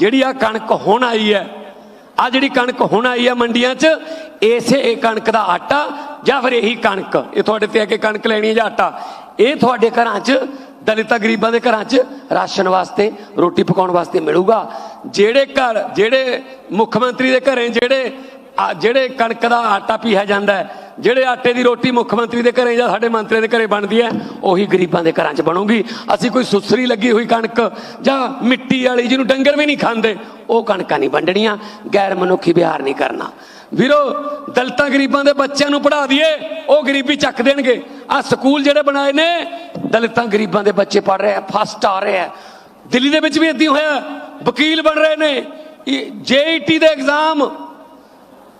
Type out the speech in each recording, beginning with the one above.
ਜਿਹੜੀ ਆ ਕਣਕ ਹੁਣ ਆਈ ਹੈ, ਆ ਜਿਹੜੀ ਕਣਕ ਹੁਣ ਆਈ ਹੈ ਮੰਡੀਆਂ 'ਚ ਇਸੇ ਇਹ ਕਣਕ ਦਾ ਆਟਾ ਜਾਂ ਫਿਰ ਇਹੀ ਕਣਕ? ਇਹ ਤੁਹਾਡੇ ਤੇ ਆ ਕੇ ਕਣਕ ਲੈਣੀ ਹੈ ਜਾਂ ਆਟਾ? ਇਹ ਤੁਹਾਡੇ ਘਰਾਂ 'ਚ, ਦਲਿਤਾਂ ਗਰੀਬਾਂ ਦੇ ਘਰਾਂ 'ਚ ਰਾਸ਼ਨ ਵਾਸਤੇ, ਰੋਟੀ ਪਕਾਉਣ ਵਾਸਤੇ ਮਿਲੂਗਾ। ਜਿਹੜੇ ਘਰ, ਜਿਹੜੇ ਮੁੱਖ ਮੰਤਰੀ ਦੇ ਘਰੇ ਜਿਹੜੇ, ਆ, ਜਿਹੜੇ ਕਣਕ ਦਾ ਆਟਾ ਪੀਹਾ ਜਾਂਦਾ ਹੈ ਜਿਹੜੇ ਆਟੇ ਦੀ ਰੋਟੀ ਮੁੱਖ ਮੰਤਰੀ ਦੇ ਘਰੇ ਜਾਂ ਸਾਡੇ ਮੰਤਰੀਆਂ ਦੇ ਘਰੇ ਬਣਦੀ ਹੈ, ਉਹੀ ਗਰੀਬਾਂ ਦੇ ਘਰਾਂ 'ਚ ਬਣੂਗੀ। ਅਸੀਂ ਕੋਈ ਸੁਸਰੀ ਲੱਗੀ ਹੋਈ ਕਣਕ ਜਾਂ ਮਿੱਟੀ ਵਾਲੀ ਜਿਹਨੂੰ ਡੰਗਰ ਵੀ ਨਹੀਂ ਖਾਂਦੇ, ਉਹ ਕਣਕਾਂ ਨਹੀਂ ਵੰਡਣੀਆਂ, ਗੈਰ ਮਨੁੱਖੀ ਵਿਹਾਰ ਨਹੀਂ ਕਰਨਾ। ਵੀਰੋ, ਦਲਤਾਂ ਗਰੀਬਾਂ ਦੇ ਬੱਚਿਆਂ ਨੂੰ ਪੜ੍ਹਾ ਦਈਏ, ਉਹ ਗਰੀਬੀ ਚੱਕ ਦੇਣਗੇ। ਆ ਸਕੂਲ ਜਿਹੜੇ ਬਣਾਏ ਨੇ, ਦਲਿਤਾਂ ਗਰੀਬਾਂ ਦੇ ਬੱਚੇ ਪੜ੍ਹ ਰਹੇ ਆ, ਫਸਟ ਆ ਰਹੇ ਆ। ਦਿੱਲੀ ਦੇ ਵਿੱਚ ਵੀ ਇਦਾਂ ਹੋਇਆ, ਵਕੀਲ ਬਣ ਰਹੇ ਨੇ। ਜੇਈਟੀ ਦੇ ਐਗਜ਼ਾਮ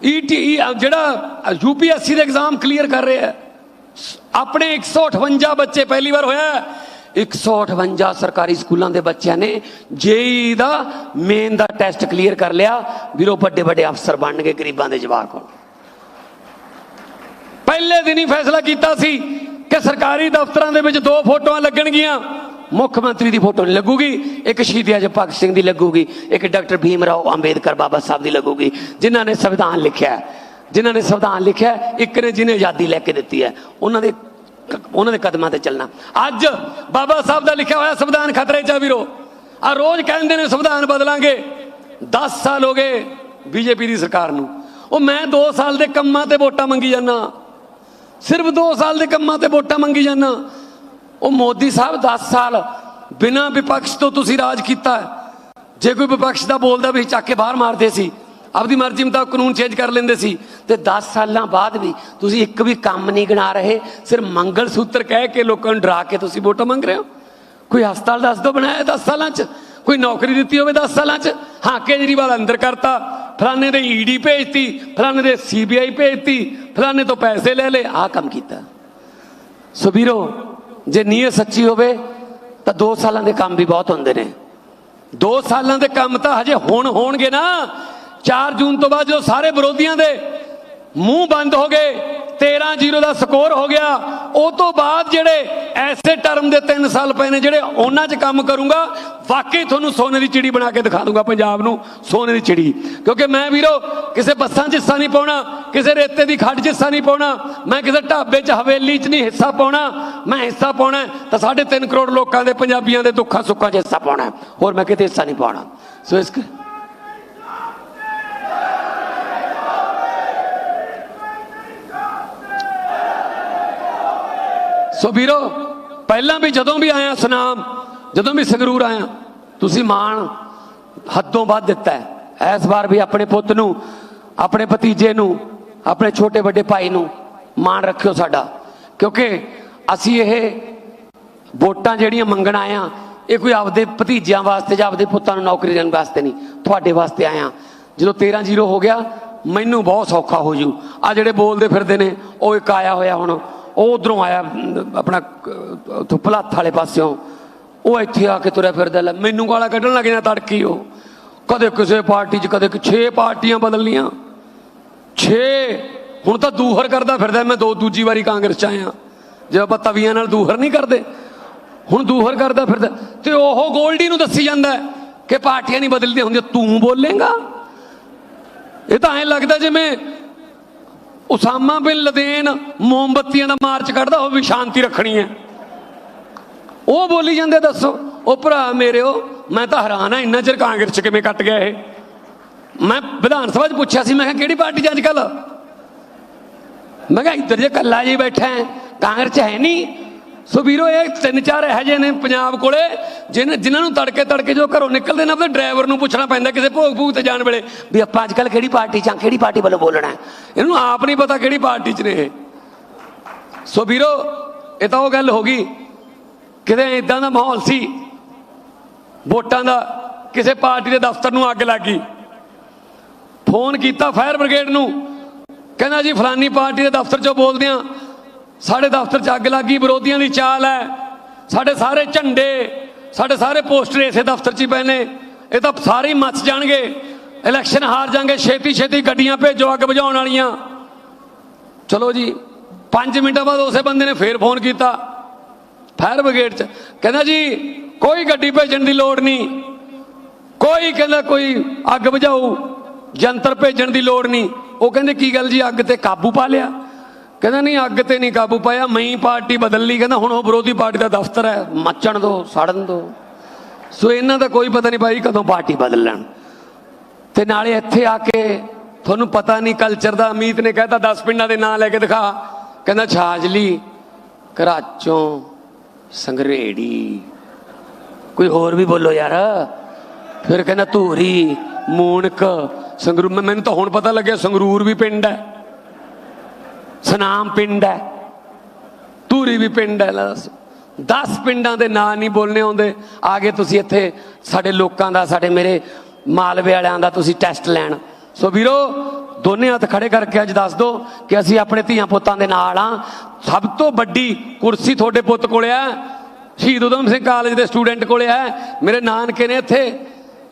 ਈਟੀ ਜਿਹੜਾ ਯੂਪੀਐਸਸੀ ਦੇ ਐਗਜ਼ਾਮ ਕਲੀਅਰ ਕਰ ਰਹੇ ਆ ਆਪਣੇ 158 ਬੱਚੇ ਪਹਿਲੀ ਵਾਰ ਹੋਇਆ ਹੈ। 158 ਸਰਕਾਰੀ ਸਕੂਲਾਂ ਦੇ ਬੱਚਿਆਂ ਨੇ ਜੇਈ ਦਾ ਮੇਨ ਦਾ ਟੈਸਟ ਕਲੀਅਰ ਕਰ ਲਿਆ। ਵੀਰੋ, ਵੱਡੇ ਵੱਡੇ ਅਫਸਰ ਬਣ ਗਏ ਗਰੀਬਾਂ ਦੇ ਜਵਾਕ ਹੁਣ। ਪਹਿਲੇ ਦਿਨ ਹੀ ਫੈਸਲਾ ਕੀਤਾ ਸੀ ਕਿ ਸਰਕਾਰੀ ਦਫ਼ਤਰਾਂ ਦੇ ਵਿੱਚ ਦੋ ਫੋਟੋਆਂ ਲੱਗਣਗੀਆਂ। ਮੁੱਖ ਮੰਤਰੀ ਦੀ ਫੋਟੋ ਨਹੀਂ ਲੱਗੂਗੀ ਇੱਕ ਸ਼ਹੀਦ ਆਜਮ ਭਗਤ ਸਿੰਘ ਦੀ ਲੱਗੂਗੀ ਇੱਕ ਡਾਕਟਰ ਭੀਮ ਰਾਓ ਅੰਬੇਦਕਰ ਬਾਬਾ ਸਾਹਿਬ ਦੀ ਲੱਗੂਗੀ ਜਿਨ੍ਹਾਂ ਨੇ ਸੰਵਿਧਾਨ ਲਿਖਿਆ ਹੈ, ਜਿਨ੍ਹਾਂ ਨੇ ਸੰਵਿਧਾਨ ਲਿਖਿਆ ਇੱਕ ਨੇ ਜਿਹਨੇ ਆਜ਼ਾਦੀ ਲੈ ਕੇ ਦਿੱਤੀ ਹੈ ਉਹਨਾਂ ਦੇ ਉਹਨਾਂ ਦੇ ਕਦਮਾਂ ਤੇ ਚੱਲਣਾ। ਅੱਜ ਬਾਬਾ ਸਾਹਿਬ ਦਾ ਲਿਖਿਆ ਹੋਇਆ ਸੰਵਿਧਾਨ ਖਤਰੇ 'ਚ ਆ ਵੀਰੋ। ਆ ਰੋਜ਼ ਕਹਿੰਦੇ ਨੇ ਸੰਵਿਧਾਨ ਬਦਲਾਂਗੇ। 10 ਸਾਲ ਹੋ ਗਏ ਬੀਜੇਪੀ ਦੀ ਸਰਕਾਰ ਨੂੰ। ਉਹ ਮੈਂ 2 ਸਾਲ ਦੇ ਕੰਮਾਂ ਤੇ ਵੋਟਾਂ ਮੰਗੀ ਜਾਂਦਾ। ਸਿਰਫ 2 ਸਾਲ ਦੇ ਕੰਮਾਂ ਤੇ ਵੋਟਾਂ ਮੰਗੀ ਜਾਂਦਾ। ਉਹ ਮੋਦੀ ਸਾਹਿਬ 10 ਸਾਲ ਬਿਨਾਂ ਵਿਪਕਸ਼ ਤੋਂ ਤੁਸੀਂ ਰਾਜ ਕੀਤਾ ਜੇ ਕੋਈ ਵਿਪਕਸ਼ ਦਾ ਬੋਲਦਾ ਵੀ ਚੱਕ ਕੇ ਬਾਹਰ ਮਾਰਦੇ ਸੀ, ਆਪਦੀ ਮਰਜ਼ੀ ਮੁਤਾਬਕ ਕਾਨੂੰਨ ਚੇਂਜ ਕਰ ਲੈਂਦੇ ਸੀ, ਤੇ 10 ਸਾਲਾਂ ਬਾਅਦ ਵੀ ਤੁਸੀਂ ਇੱਕ ਵੀ ਕੰਮ ਨਹੀਂ ਗਿਣਾ ਰਹੇ ਸਿਰ ਮੰਗਲ ਸੂਤਰ ਕਹਿ ਕੇ ਲੋਕਾਂ ਨੂੰ ਡਰਾ ਕੇ ਤੁਸੀਂ ਵੋਟਾਂ ਮੰਗ ਰਹੇ ਹੋ? ਕੋਈ ਹਸਪਤਾਲ ਦੱਸ ਦੋ ਬਣਾਇਆ 10 ਸਾਲਾਂ 'ਚ, ਕੋਈ ਨੌਕਰੀ ਦਿੱਤੀ ਹੋਵੇ 10 ਸਾਲਾਂ 'ਚ? ਹਾਂ, ਕੇਜਰੀਵਾਲ ਅੰਦਰ ਕਰਤਾ, ਫਲਾਣੇ ਦੇ ਈਡੀ ਭੇਜਤੀ, ਫਲਾਣੇ ਦੇ ਸੀਬੀਆਈ ਭੇਜਤੀ, ਫਲਾਣੇ ਤੋਂ ਪੈਸੇ ਲੈ ਲਏ, ਆਹ ਕੰਮ ਕੀਤਾ। ਸੋ ਵੀਰੋ ਜੇ ਨੀਅਤ ਸੱਚੀ ਹੋਵੇ, ਤਾਂ 2 ਸਾਲਾਂ ਦੇ ਕੰਮ ਵੀ ਬਹੁਤ ਹੁੰਦੇ ਨੇ। 2 ਸਾਲਾਂ ਦੇ ਕੰਮ ਤਾਂ ਹਜੇ ਹੁਣ ਹੋਣਗੇ ਨਾ। 4 ਜੂਨ ਤੋਂ ਬਾਅਦ ਜਦੋਂ ਸਾਰੇ ਵਿਰੋਧੀਆਂ ਦੇ ਮੂੰਹ ਬੰਦ ਹੋ ਗਏ 13-0 ਦਾ ਸਕੋਰ ਹੋ ਗਿਆ, ਉਹ ਤੋਂ ਬਾਅਦ ਜਿਹੜੇ ਐਸੇ ਟਰਮ ਦੇ 3 ਸਾਲ ਪਏ ਨੇ, ਜਿਹੜੇ ਉਹਨਾਂ 'ਚ ਕੰਮ ਕਰੂੰਗਾ, ਵਾਕਈ ਤੁਹਾਨੂੰ ਸੋਨੇ ਦੀ ਚਿੜੀ ਬਣਾ ਕੇ ਦਿਖਾ ਦੂੰਗਾ ਪੰਜਾਬ ਨੂੰ, ਸੋਨੇ ਦੀ ਚਿੜੀ। ਕਿਉਂਕਿ ਮੈਂ ਵੀਰੋ, ਕਿਸੇ ਬੱਸਾਂ 'ਚ ਹਿੱਸਾ ਨਹੀਂ ਪਾਉਣਾ ਕਿਸੇ ਰੇਤੇ ਦੀ ਖੱਡ 'ਚ ਹਿੱਸਾ ਨਹੀਂ ਪਾਉਣਾ, ਮੈਂ ਕਿਸੇ ਢਾਬੇ 'ਚ ਹਵੇਲੀ 'ਚ ਨਹੀਂ ਹਿੱਸਾ ਪਾਉਣਾ, ਮੈਂ ਹਿੱਸਾ ਪਾਉਣਾ ਹੈ, ਤਾਂ 3.5 ਕਰੋੜ ਲੋਕਾਂ ਦੇ ਪੰਜਾਬੀਆਂ ਦੇ ਦੁੱਖਾਂ ਸੁੱਖਾਂ 'ਚ ਹਿੱਸਾ ਪਾਉਣਾ ਹੋਰ ਮੈਂ ਕਿਤੇ ਹਿੱਸਾ ਨਹੀਂ ਪਾਉਣਾ। ਸੋ ਇਸ ਕਰ- ਸੋ ਵੀਰੋ, ਪਹਿਲਾਂ ਵੀ ਜਦੋਂ ਵੀ ਆਇਆ ਸੁਨਾਮ, ਜਦੋਂ ਵੀ ਸੰਗਰੂਰ ਆਇਆ, ਤੁਸੀਂ ਮਾਣ ਹੱਦੋਂ ਵੱਧ ਦਿੱਤਾ ਹੈ। ਇਸ ਵਾਰ ਵੀ ਆਪਣੇ ਪੁੱਤ ਨੂੰ, ਆਪਣੇ ਭਤੀਜੇ ਨੂੰ ਆਪਣੇ ਛੋਟੇ ਵੱਡੇ ਭਾਈ ਨੂੰ ਮਾਣ ਰੱਖਿਓ ਸਾਡਾ। ਕਿਉਂਕਿ ਅਸੀਂ ਇਹ ਵੋਟਾਂ ਜਿਹੜੀਆਂ ਮੰਗਣ ਆਇਆ ਇਹ ਕੋਈ ਆਪਦੇ ਭਤੀਜਿਆਂ ਵਾਸਤੇ ਜਾਂ ਆਪਦੇ ਪੁੱਤਾਂ ਨੂੰ ਨੌਕਰੀ ਦੇਣ ਵਾਸਤੇ ਨਹੀਂ। ਤੁਹਾਡੇ ਵਾਸਤੇ ਆਇਆ ਜਦੋਂ 13 ਜ਼ੀਰੋ ਹੋ ਗਿਆ ਮੈਨੂੰ ਬਹੁਤ ਸੌਖਾ ਹੋ ਜੂ। ਆ ਜਿਹੜੇ ਬੋਲਦੇ ਫਿਰਦੇ ਨੇ ਉਹ ਇੱਕ ਆਇਆ ਹੋਇਆ ਹੁਣ ਉਹ ਉਧਰੋਂ ਆਇਆ ਅਮ, ਆਪਣਾ ਥੁੱਪਲਾਥ ਵਾਲੇ ਪਾਸਿਓਂ। ਉਹ ਇੱਥੇ ਆ ਕੇ ਤੁਰਿਆ ਫਿਰਦਾ ਲੈ ਮੈਨੂੰ ਗਾਲਾਂ ਕੱਢਣ ਲੱਗ ਜਾਂਦਾ ਤੜਕੀ ਉਹ। ਕਦੇ ਕਿਸੇ ਪਾਰਟੀ 'ਚ ਕਦੇ 6 ਪਾਰਟੀਆਂ ਬਦਲਣੀਆਂ 6 ਹੁਣ ਤਾਂ ਦੂਹਰ ਕਰਦਾ ਫਿਰਦਾ, ਮੈਂ ਦੋ ਦੂਜੀ ਵਾਰੀ ਕਾਂਗਰਸ 'ਚ ਆਇਆ। ਜੇ ਆਪਾਂ ਤਵੀਆਂ ਨਾਲ ਦੂਹਰ ਨਹੀਂ ਕਰਦੇ, ਹੁਣ ਦੂਹਰ ਕਰਦਾ ਫਿਰਦਾ। ਤੇ ਉਹ ਗੋਲਡੀ ਨੂੰ ਦੱਸੀ ਜਾਂਦਾ ਕਿ ਪਾਰਟੀਆਂ ਨਹੀਂ ਬਦਲਦੀਆਂ ਹੁੰਦੀਆਂ, ਤੂੰ ਬੋਲੇਗਾ? ਇਹ ਤਾਂ ਐਂ ਲੱਗਦਾ ਜਿਵੇਂ ਉਸਾਮਾ ਬਿਨ ਲਦੇਨ ਮੋਮਬੱਤੀਆਂ ਦਾ ਮਾਰਚ ਕੱਢਦਾ, ਉਹ ਵੀ ਸ਼ਾਂਤੀ ਰੱਖਣੀ ਹੈ। ਉਹ ਬੋਲੀ ਜਾਂਦੇ ਦੱਸੋ। ਉਹ ਭਰਾ ਮੇਰੇ ਉਹ ਮੈਂ ਤਾਂ ਹੈਰਾਨ ਆ ਇੰਨਾ ਚਿਰ ਕਾਂਗਰਸ ਚ ਕਿਵੇਂ ਕੱਟ ਗਿਆ ਇਹ? ਮੈਂ ਵਿਧਾਨ ਸਭਾ 'ਚ ਪੁੱਛਿਆ ਸੀ, ਮੈਂ ਕਿਹਾ, ਕਿਹੜੀ ਪਾਰਟੀ 'ਚ ਅੱਜ ਕੱਲ ਮੈਂ ਕਿਹਾ, ਇੱਧਰ ਜੇ ਕੱਲਾ ਜੀ ਬੈਠਾ ਹੈ, ਕਾਂਗਰਸ 'ਚ ਹੈ ਨਹੀਂ। ਸੋ ਵੀਰੋ, ਇਹ ਤਿੰਨ ਚਾਰ ਇਹੋ ਜਿਹੇ ਨੇ ਪੰਜਾਬ ਕੋਲੇ ਜਿਨ ਜਿਨ੍ਹਾਂ ਨੂੰ ਤੜਕੇ ਤੜਕੇ ਜੋ ਘਰੋਂ ਨਿਕਲਦੇ ਨੇ ਆਪਣੇ ਡਰਾਈਵਰ ਨੂੰ ਪੁੱਛਣਾ ਪੈਂਦਾ ਕਿਸੇ ਭੋਗ ਭੂਗ ਤੇ ਜਾਣ ਵੇਲੇ ਵੀ ਆਪਾਂ ਅੱਜ ਕੱਲ ਕਿਹੜੀ ਪਾਰਟੀ 'ਚ ਆ, ਕਿਹੜੀ ਪਾਰਟੀ ਵੱਲੋਂ ਬੋਲਣਾ ਇਹਨੂੰ ਆਪ ਨਹੀਂ ਪਤਾ ਕਿਹੜੀ ਪਾਰਟੀ 'ਚ ਨੇ ਇਹ। ਸੋ ਵੀਰੋ, ਇਹ ਤਾਂ ਉਹ ਗੱਲ ਹੋ ਗਈ, ਕਿਤੇ ਇਦਾਂ ਦਾ ਮਾਹੌਲ ਸੀ, ਵੋਟਾਂ ਦਾ, ਕਿਸੇ ਪਾਰਟੀ ਦੇ ਦਫ਼ਤਰ ਨੂੰ ਅੱਗ ਲੱਗ ਗਈ। ਫੋਨ ਕੀਤਾ ਫਾਇਰ ਬ੍ਰਿਗੇਡ ਨੂੰ। ਕਹਿੰਦਾ ਜੀ, ਫਲਾਨੀ ਪਾਰਟੀ ਦੇ ਦਫ਼ਤਰ 'ਚੋਂ ਬੋਲਦੇ ਆ ਸਾਡੇ ਦਫ਼ਤਰ 'ਚ ਅੱਗ ਲੱਗ ਗਈ ਵਿਰੋਧੀਆਂ ਦੀ ਚਾਲ ਹੈ। ਸਾਡੇ ਸਾਰੇ ਝੰਡੇ, ਸਾਡੇ ਸਾਰੇ ਪੋਸਟਰ ਇਸੇ ਦਫ਼ਤਰ 'ਚ ਹੀ ਪਏ ਨੇ। ਇਹ ਤਾਂ ਸਾਰੇ ਹੀ ਮੱਚ ਜਾਣਗੇ। ਇਲੈਕਸ਼ਨ ਹਾਰ ਜਾਣਗੇ ਛੇਤੀ ਛੇਤੀ ਗੱਡੀਆਂ ਭੇਜੋ ਅੱਗ ਬੁਝਾਉਣ ਵਾਲੀਆਂ। ਚਲੋ ਜੀ 5 ਮਿੰਟਾਂ ਬਾਅਦ ਉਸੇ ਬੰਦੇ ਨੇ ਫੇਰ ਫੋਨ ਕੀਤਾ ਫਾਇਰ ਬ੍ਰਿਗੇਡ 'ਚ। ਕਹਿੰਦਾ ਜੀ, ਕੋਈ ਗੱਡੀ ਭੇਜਣ ਦੀ ਲੋੜ ਨਹੀਂ। ਕੋਈ ਕਹਿੰਦਾ ਕੋਈ ਅੱਗ ਬੁਝਾਊ। ਜੰਤਰ ਭੇਜਣ ਦੀ ਲੋੜ ਨਹੀਂ। ਉਹ ਕਹਿੰਦੇ, ਕੀ ਗੱਲ ਜੀ, ਅੱਗ ਤੇ ਕਾਬੂ ਪਾ ਲਿਆ? ਕਹਿੰਦਾ, ਨਹੀਂ, ਅੱਗ ਤੇ ਨਹੀਂ ਕਾਬੂ ਪਾਇਆ। ਮਈ ਪਾਰਟੀ ਬਦਲ ਲਈ। ਕਹਿੰਦਾ, ਹੁਣ ਉਹ ਵਿਰੋਧੀ ਪਾਰਟੀ ਦਾ ਦਫ਼ਤਰ ਹੈ। ਮੱਚਣ ਦੋ, ਸੜਨ ਦੋ। ਸੋ ਇਹਨਾਂ ਦਾ ਕੋਈ ਪਤਾ ਨਹੀਂ ਭਾਈ ਕਦੋਂ ਪਾਰਟੀ ਬਦਲ ਲੈਣ। ਤੇ ਨਾਲੇ ਇੱਥੇ ਆ ਕੇ ਤੁਹਾਨੂੰ ਪਤਾ ਨਹੀਂ ਕਲਚਰ ਦਾ ਅਮੀਤ ਨੇ ਕਹਿਤਾ 10 ਪਿੰਡਾਂ ਦੇ ਨਾਂ ਲੈ ਕੇ ਦਿਖਾ। ਕਹਿੰਦਾ, ਛਾਜਲੀ ਕਰਾਚੋਂ ਸੰਗਰੇੜੀ। ਕੋਈ ਹੋਰ ਵੀ ਬੋਲੋ ਯਾਰ। ਫਿਰ ਕਹਿੰਦਾ, ਧੂਰੀ ਮੂਣਕ ਸੰਗਰੂਰ ਮੈਨੂੰ ਤਾਂ ਹੁਣ ਪਤਾ ਲੱਗਿਆ ਸੰਗਰੂਰ ਵੀ ਪਿੰਡ ਹੈ। ਸਨਾਮ ਪਿੰਡ ਹੈ। ਧੂਰੀ ਵੀ ਪਿੰਡ ਹੈ, ਲੈ ਦੱਸ। 10 ਪਿੰਡਾਂ ਦੇ ਨਾਂ ਨਹੀਂ ਬੋਲਣੇ ਆਉਂਦੇ। ਆਗੇ ਤੁਸੀਂ ਇੱਥੇ ਸਾਡੇ ਲੋਕਾਂ ਦਾ, ਸਾਡੇ ਮੇਰੇ ਮਾਲਵੇ ਵਾਲਿਆਂ ਦਾ ਤੁਸੀਂ ਟੈਸਟ ਲੈਣ। ਸੋ ਵੀਰੋ, ਦੋਨੇ ਹੱਥ ਖੜੇ ਕਰਕੇ ਅੱਜ ਦੱਸ ਦਿਓ ਕਿ ਅਸੀਂ ਆਪਣੇ ਧੀਆਂ ਪੁੱਤਾਂ ਦੇ ਨਾਲ ਆ ਸਭ ਤੋਂ ਵੱਡੀ ਕੁਰਸੀ ਤੁਹਾਡੇ ਪੁੱਤ ਕੋਲੇ ਆ ਸ਼ਹੀਦ ਉਦਮ ਸਿੰਘ ਕਾਲਜ ਦੇ ਸਟੂਡੈਂਟ ਕੋਲੇ ਹੈ। ਮੇਰੇ ਨਾਨਕੇ ਨੇ ਇੱਥੇ।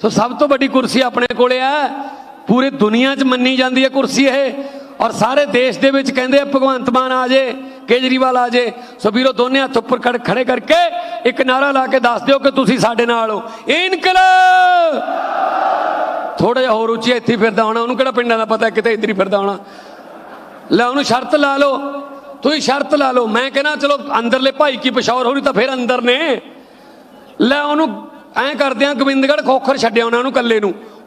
ਸੋ ਸਭ ਤੋਂ ਵੱਡੀ ਕੁਰਸੀ ਆਪਣੇ ਕੋਲੇ ਹੈ। ਪੂਰੀ ਦੁਨੀਆ 'ਚ ਮੰਨੀ ਜਾਂਦੀ ਹੈ ਕੁਰਸੀ ਇਹ। ਔਰ ਸਾਰੇ ਦੇਸ਼ ਦੇ ਵਿੱਚ ਕਹਿੰਦੇ ਆ, ਭਗਵੰਤ ਮਾਨ ਆ ਜੇ, ਕੇਜਰੀਵਾਲ ਆ ਜੇ। ਸੋ ਵੀਰੋ, ਦੋਨੇ ਹੱਥ ਉੱਪਰ ਖੜ- ਖੜੇ ਕਰਕੇ ਇੱਕ ਨਾਰਾ ਲਾ ਕੇ ਦੱਸ ਦਿਓ ਕਿ ਤੁਸੀਂ ਸਾਡੇ ਨਾਲ ਹੋ। ਇਨਕਲਾਬ! ਥੋੜਾ ਜਿਹਾ ਹੋਰ ਉੱਚੀ ਇੱਥੇ ਫਿਰਦਾ ਹੋਣਾ। ਉਹਨੂੰ ਕਿਹੜਾ ਪਿੰਡਾਂ ਦਾ ਪਤਾ ਕਿਤੇ ਇੱਧਰ ਹੀ ਫਿਰਦਾ ਹੋਣਾ। ਲੈ, ਉਹਨੂੰ ਸ਼ਰਤ ਲਾ ਲਓ। ਤੁਸੀਂ ਸ਼ਰਤ ਲਾ ਲਓ। ਮੈਂ ਕਹਿੰਦਾ, ਚਲੋ, ਅੰਦਰਲੇ ਭਾਈ ਕੀ ਪਸ਼ੌਰ ਹੋਣੀ ਤਾਂ ਫਿਰ ਅੰਦਰ ਨੇ। ਲੈ, ਉਹਨੂੰ ਐਂ ਕਰਦੇ ਆ, ਗੋਬਿੰਦਗੜ੍ਹ ਖੋਖਰ ਛੱਡਿਆ ਉਹਨਾਂ ਨੂੰ ਕੱਲੇ ਨੂੰ।